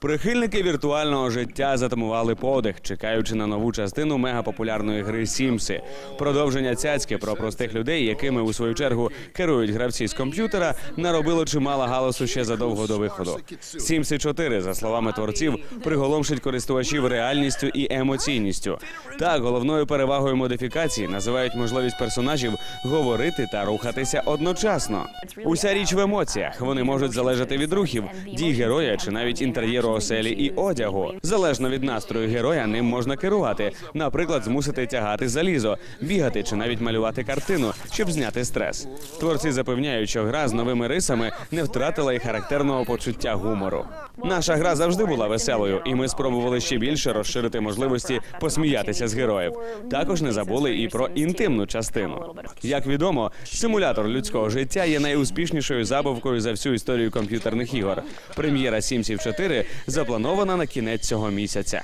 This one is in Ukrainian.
Прихильники віртуального життя затамували подих, чекаючи на нову частину мегапопулярної гри Сімси. Продовження цяцьки про простих людей, якими у свою чергу керують гравці з комп'ютера, наробило чимало галасу ще задовго до виходу. Сімси 4, за словами творців, приголомшить користувачів реальністю і емоційністю. Так, головною перевагою модифікації називають можливість персонажів говорити та рухатися одночасно. Уся річ в емоціях. Вони можуть залежати від рухів, дій героя чи навіть інтер'єру оселі і одягу. Залежно від настрою героя, ним можна керувати. Наприклад, змусити тягати залізо, бігати чи навіть малювати картину, щоб зняти стрес. Творці запевняють, що гра з новими рисами не втратила й характерного почуття гумору. Наша гра завжди була веселою, і ми спробували ще більше розширити можливості посміятися з героїв. Також не забули і про інтимну частину. Як відомо, симулятор людського життя є найуспішнішою забавкою за всю історію комп'ютерних ігор. Прем'єра Сімсів 4 запланована на кінець цього місяця.